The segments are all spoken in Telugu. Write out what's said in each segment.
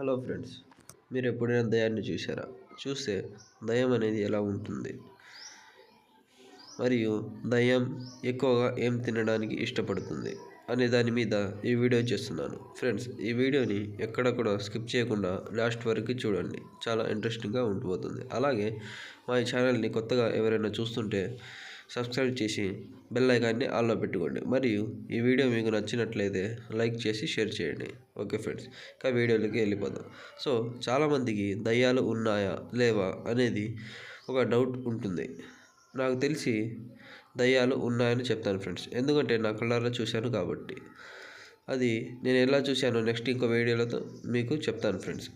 హలో ఫ్రెండ్స్ మీరు ఎప్పుడైనా దయాన్ని చూసారా చూస్తే దయ్యం అనేది ఎలా ఉంటుంది? మరియు దయ్యం ఎక్కువగా ఏం తినడానికి ఇష్టపడుతుంది అనే దాని మీద ఈ వీడియో చేస్తున్నాను. ఫ్రెండ్స్ ఈ వీడియోని ఎక్కడ కూడా స్కిప్ చేయకుండా లాస్ట్ వరకు చూడండి. చాలా ఇంట్రెస్టింగ్గా ఉండిపోతుంది. అలాగే మా ఈ ఛానల్ని కొత్తగా ఎవరైనా చూస్తుంటే సబ్స్క్రైబ్ చేసి బెల్ ఐకాన్ని ఆల్లో పెట్టుకోండి. మరియు ఈ వీడియో మీకు నచ్చినట్లయితే లైక్ చేసి షేర్ చేయండి. ఓకే ఫ్రెండ్స్ ఇంకా వీడియోలోకి వెళ్ళిపోదాం. సో చాలామందికి దయ్యాలు ఉన్నాయా లేవా అనేది ఒక డౌట్ ఉంటుంది. నాకు తెలిసి దయ్యాలు ఉన్నాయని చెప్తాను ఫ్రెండ్స్. ఎందుకంటే నా కళ్ళారా చూశాను కాబట్టి. అది నేను ఎలా చూశానో నెక్స్ట్ ఇంకో వీడియోలతో మీకు చెప్తాను ఫ్రెండ్స్.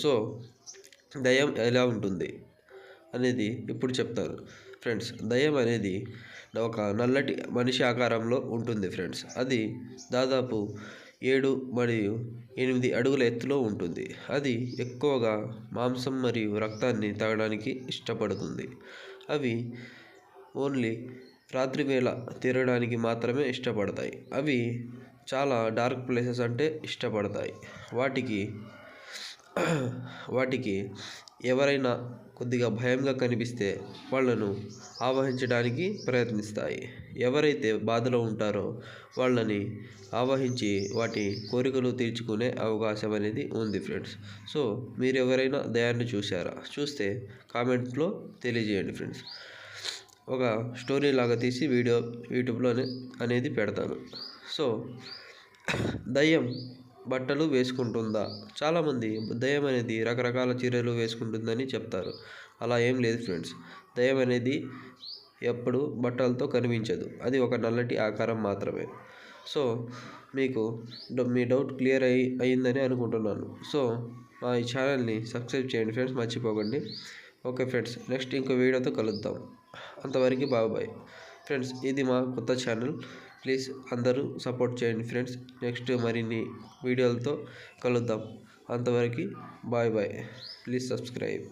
సో దయ్యం ఎలా ఉంటుంది అనేది ఇప్పుడు చెప్తాను. ఫ్రెండ్స్ దయ్యం అనేది ఒక నల్లటి మనిషి ఆకారంలో ఉంటుంది ఫ్రెండ్స్. అది దాదాపు ఏడు మరియు ఎనిమిది అడుగుల ఎత్తులో ఉంటుంది. అది ఎక్కువగా మాంసం మరియు రక్తాన్ని తాగడానికి ఇష్టపడుతుంది. అవి ఓన్లీ రాత్రి వేళ తిరగడానికి మాత్రమే ఇష్టపడతాయి. అవి చాలా డార్క్ ప్లేసెస్ అంటే ఇష్టపడతాయి. వాటికి వాటికి ఎవరైనా కొద్దిగా భయంగా కనిపిస్తే వాళ్ళను ఆవహించడానికి ప్రయత్నిస్తాయి. ఎవరైతే బాధలో ఉంటారో వాళ్ళని ఆవహించి వాటి కోరికలు తీర్చుకునే అవకాశం అనేది ఉంది ఫ్రెండ్స్. సో మీరు ఎవరైనా దయాన్ని చూసారా చూస్తే కామెంట్లో తెలియజేయండి ఫ్రెండ్స్. ఒక స్టోరీ లాగా తీసి వీడియో యూట్యూబ్లోనే అనేది పెడతాను. సో దయ్యం బట్టలు వేసుకుంటుందా? చాలామంది దయ్యం అనేది రకరకాల చీరలు వేసుకుంటుందని చెప్తారు. అలా ఏం లేదు ఫ్రెండ్స్. దయ్యం అనేది ఎప్పుడు బట్టలతో కనిపించదు. అది ఒక నల్లటి ఆకారం మాత్రమే. సో మీకు మీ డౌట్ క్లియర్ అయ్యి అయిందని అనుకుంటున్నాను. సో మా ఈ ఛానల్ని సబ్స్క్రైబ్ చేయండి ఫ్రెండ్స్. మర్చిపోకండి. Okay friends. నెక్స్ట్ ఇంకో వీడియోతో కలుద్దాం. అంతవరకు బాబాయ్ ఫ్రెండ్స్ ఇది మా కొత్త ఛానల్. ప్లీజ్ అందరూ సపోర్ట్ చేయండి ఫ్రెండ్స్. నెక్స్ట్ మరిన్ని వీడియోలతో కలుద్దాం. అంతవరకు బాయ్ బాయ్. Please subscribe.